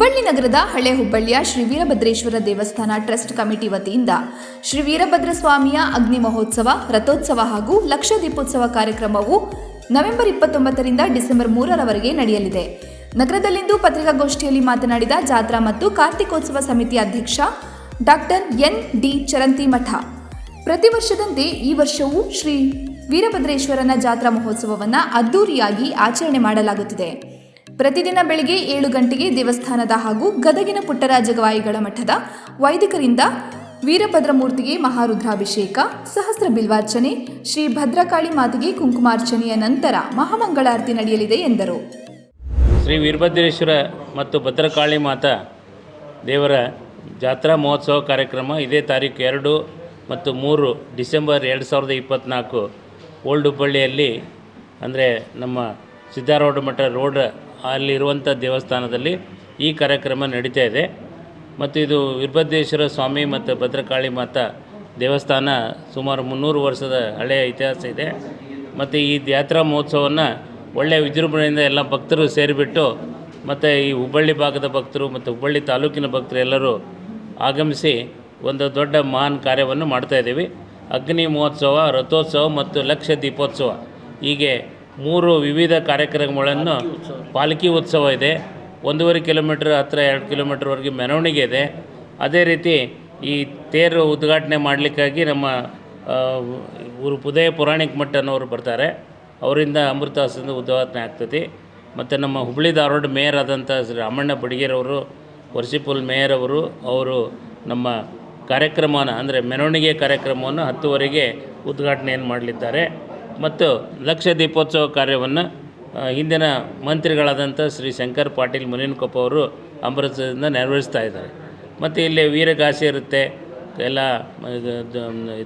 ನಗರದ ಹಳೆ ಹುಬ್ಬಳ್ಳಿಯ ಶ್ರೀ ವೀರಭದ್ರೇಶ್ವರ ದೇವಸ್ಥಾನ ಟ್ರಸ್ಟ್ ಕಮಿಟಿ ವತಿಯಿಂದ ಶ್ರೀ ವೀರಭದ್ರ ಸ್ವಾಮಿಯ ಅಗ್ನಿ ಮಹೋತ್ಸವ, ರಥೋತ್ಸವ ಹಾಗೂ ಲಕ್ಷ ದೀಪೋತ್ಸವ ಕಾರ್ಯಕ್ರಮವು ನವೆಂಬರ್ ಇಪ್ಪತ್ತೊಂಬತ್ತರಿಂದ ಡಿಸೆಂಬರ್ ಮೂರರವರೆಗೆ ನಡೆಯಲಿದೆ. ನಗರದಲ್ಲಿಂದು ಪತ್ರಿಕಾಗೋಷ್ಠಿಯಲ್ಲಿ ಮಾತನಾಡಿದ ಜಾತ್ರಾ ಮತ್ತು ಕಾರ್ತಿಕೋತ್ಸವ ಸಮಿತಿ ಅಧ್ಯಕ್ಷ ಡಾಕ್ಟರ್ ಎನ್. ಡಿ. ಚರಂತಿಮಠ ಪ್ರತಿ ವರ್ಷದಂತೆ ಈ ವರ್ಷವೂ ಶ್ರೀ ವೀರಭದ್ರೇಶ್ವರನ ಜಾತ್ರಾ ಮಹೋತ್ಸವವನ್ನು ಅದ್ದೂರಿಯಾಗಿ ಆಚರಣೆ ಮಾಡಲಾಗುತ್ತಿದೆ. ಪ್ರತಿದಿನ ಬೆಳಗ್ಗೆ ಏಳು ಗಂಟೆಗೆ ದೇವಸ್ಥಾನದ ಹಾಗೂ ಗದಗಿನ ಪುಟ್ಟರಾಜ ಗವಾಯಿಗಳ ಮಠದ ವೈದಿಕರಿಂದ ವೀರಭದ್ರಮೂರ್ತಿಗೆ ಮಹಾರುದ್ರಾಭಿಷೇಕ, ಸಹಸ್ರ ಬಿಲ್ವಾರ್ಚನೆ, ಶ್ರೀ ಭದ್ರಕಾಳಿ ಮಾತೆಗೆ ಕುಂಕುಮಾರ್ಚನೆಯ ನಂತರ ಮಹಾಮಂಗಳಾರತಿ ನಡೆಯಲಿದೆ ಎಂದರು. ಶ್ರೀ ವೀರಭದ್ರೇಶ್ವರ ಮತ್ತು ಭದ್ರಕಾಳಿ ಮಾತ ದೇವರ ಜಾತ್ರಾ ಮಹೋತ್ಸವ ಕಾರ್ಯಕ್ರಮ ಇದೇ ತಾರೀಕು ಎರಡು ಮತ್ತು ಮೂರು ಡಿಸೆಂಬರ್ ಎರಡು ಸಾವಿರದ ಇಪ್ಪತ್ತ್ನಾಲ್ಕು ಓಲ್ಡ್ ಹುಬ್ಬಳ್ಳಿಯಲ್ಲಿ ಅಂದರೆ ನಮ್ಮ ಸಿದ್ಧಾರೂಢ ಮಠ ರೋಡ್ ಅಲ್ಲಿರುವಂಥ ದೇವಸ್ಥಾನದಲ್ಲಿ ಈ ಕಾರ್ಯಕ್ರಮ ನಡೀತಾ ಇದೆ. ಮತ್ತು ಇದು ವೀರಭದ್ರೇಶ್ವರ ಸ್ವಾಮಿ ಮತ್ತು ಭದ್ರಕಾಳಿ ಮಾತಾ ದೇವಸ್ಥಾನ ಸುಮಾರು ಮುನ್ನೂರು ವರ್ಷದ ಹಳೆಯ ಇತಿಹಾಸ ಇದೆ. ಮತ್ತು ಈ ಜಾತ್ರಾ ಮಹೋತ್ಸವವನ್ನು ಒಳ್ಳೆಯ ವಿಜೃಂಭಣೆಯಿಂದ ಎಲ್ಲ ಭಕ್ತರು ಸೇರಿಬಿಟ್ಟು ಮತ್ತು ಈ ಹುಬ್ಬಳ್ಳಿ ಭಾಗದ ಭಕ್ತರು ಮತ್ತು ಹುಬ್ಬಳ್ಳಿ ತಾಲೂಕಿನ ಭಕ್ತರು ಎಲ್ಲರೂ ಆಗಮಿಸಿ ಒಂದು ದೊಡ್ಡ ಮಹಾನ್ ಕಾರ್ಯವನ್ನು ಮಾಡ್ತಾ ಇದ್ದೀವಿ. ಅಗ್ನಿ ಮಹೋತ್ಸವ, ರಥೋತ್ಸವ ಮತ್ತು ಲಕ್ಷ ದೀಪೋತ್ಸವ ಹೀಗೆ ಮೂರು ವಿವಿಧ ಕಾರ್ಯಕ್ರಮಗಳನ್ನು ಪಾಲ್ಕಿ ಉತ್ಸವ ಇದೆ. ಒಂದೂವರೆ ಕಿಲೋಮೀಟ್ರ್ ಹತ್ತಿರ ಎರಡು ಕಿಲೋಮೀಟ್ರ್ವರೆಗೆ ಮೆರವಣಿಗೆ ಇದೆ. ಅದೇ ರೀತಿ ಈ ತೇರು ಉದ್ಘಾಟನೆ ಮಾಡಲಿಕ್ಕಾಗಿ ನಮ್ಮ ಇವರು ಉದಯ ಪುರಾಣಿಕ ಮಠ ಅನ್ನೋರು ಬರ್ತಾರೆ. ಅವರಿಂದ ಅಮೃತಾಸದಿಂದ ಉದ್ಘಾಟನೆ ಆಗ್ತದೆ. ಮತ್ತು ನಮ್ಮ ಹುಬ್ಬಳ್ಳಿ ಧಾರವಾಡ ಮೇಯರ್ ಆದಂಥ ರಾಮಣ್ಣ ಬಡಿಗೇರವರು, ವರ್ಷಿಪುಲ್ ಮೇಯರ್ ಅವರು ಅವರು ನಮ್ಮ ಕಾರ್ಯಕ್ರಮವನ್ನು ಅಂದರೆ ಮೆರವಣಿಗೆ ಕಾರ್ಯಕ್ರಮವನ್ನು ಹತ್ತುವರೆಗೆ ಉದ್ಘಾಟನೆಯನ್ನು ಮಾಡಲಿದ್ದಾರೆ. ಮತ್ತು ಲಕ್ಷ ದೀಪೋತ್ಸವ ಕಾರ್ಯವನ್ನು ಹಿಂದಿನ ಮಂತ್ರಿಗಳಾದಂಥ ಶ್ರೀ ಶಂಕರ್ ಪಾಟೀಲ್ ಮುನಿನಕೊಪ್ಪ ಅವರು ಅಮೃತದಿಂದ ನೆರವೇರಿಸ್ತಾ ಇದ್ದಾರೆ. ಮತ್ತು ಇಲ್ಲಿ ವೀರಗಾಸೆ ಇರುತ್ತೆ, ಎಲ್ಲ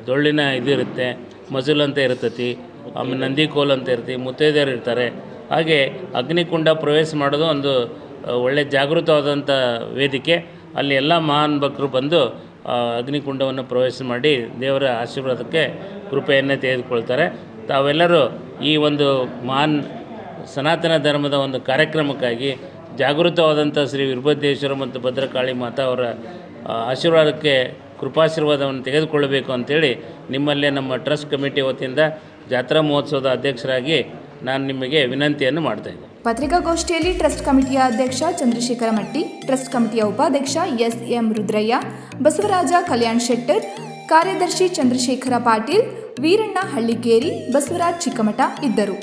ದೊಳ್ಳಿನ ಇದು ಇರುತ್ತೆ, ಮಜುಲ್ ಅಂತ ಇರ್ತತಿ, ಆಮೇಲೆ ನಂದಿಕೋಲ್ ಅಂತ ಇರ್ತೀವಿ ಮುತ್ತೈದೆಯರು ಇರ್ತಾರೆ. ಹಾಗೆ ಅಗ್ನಿಕುಂಡ ಪ್ರವೇಶ ಮಾಡೋದು ಒಂದು ಒಳ್ಳೆ ಜಾಗೃತವಾದಂಥ ವೇದಿಕೆ. ಅಲ್ಲಿ ಎಲ್ಲ ಮಹಾನ್ ಭಕ್ತರು ಬಂದು ಅಗ್ನಿಕುಂಡವನ್ನು ಪ್ರವೇಶ ಮಾಡಿ ದೇವರ ಆಶೀರ್ವಾದಕ್ಕೆ ಕೃಪೆಯನ್ನು ತೆಗೆದುಕೊಳ್ತಾರೆ. ತಾವೆಲ್ಲರೂ ಈ ಒಂದು ಮಹಾನ್ ಸನಾತನ ಧರ್ಮದ ಒಂದು ಕಾರ್ಯಕ್ರಮಕ್ಕಾಗಿ ಜಾಗೃತವಾದಂಥ ಶ್ರೀ ವೀರಭದ್ರೇಶ್ವರ ಮತ್ತು ಭದ್ರಕಾಳಿ ಮಾತಾ ಅವರ ಆಶೀರ್ವಾದಕ್ಕೆ ಕೃಪಾಶೀರ್ವಾದವನ್ನು ತೆಗೆದುಕೊಳ್ಳಬೇಕು ಅಂತೇಳಿ ನಿಮ್ಮಲ್ಲೇ ನಮ್ಮ ಟ್ರಸ್ಟ್ ಕಮಿಟಿ ವತಿಯಿಂದ ಜಾತ್ರಾ ಮಹೋತ್ಸವದ ಅಧ್ಯಕ್ಷರಾಗಿ ನಾನು ನಿಮಗೆ ವಿನಂತಿಯನ್ನು ಮಾಡ್ತಾಯಿದ್ದೆ ಪತ್ರಿಕಾಗೋಷ್ಠಿಯಲ್ಲಿ ಟ್ರಸ್ಟ್ ಕಮಿಟಿಯ ಅಧ್ಯಕ್ಷ ಚಂದ್ರಶೇಖರ ಮಟ್ಟಿ, ಟ್ರಸ್ಟ್ ಕಮಿಟಿಯ ಉಪಾಧ್ಯಕ್ಷ ಎಸ್ ಎಂ ರುದ್ರಯ್ಯ, ಬಸವರಾಜ ಕಲ್ಯಾಣ್ ಶೆಟ್ಟರ್, ಕಾರ್ಯದರ್ಶಿ ಚಂದ್ರಶೇಖರ ಪಾಟೀಲ್ ವೀರಣ್ಣ ಹಳ್ಳಿಕೇರಿ ಬಸವರಾಜ್ ಚಿಕ್ಕಮಠ ಇದ್ದರು.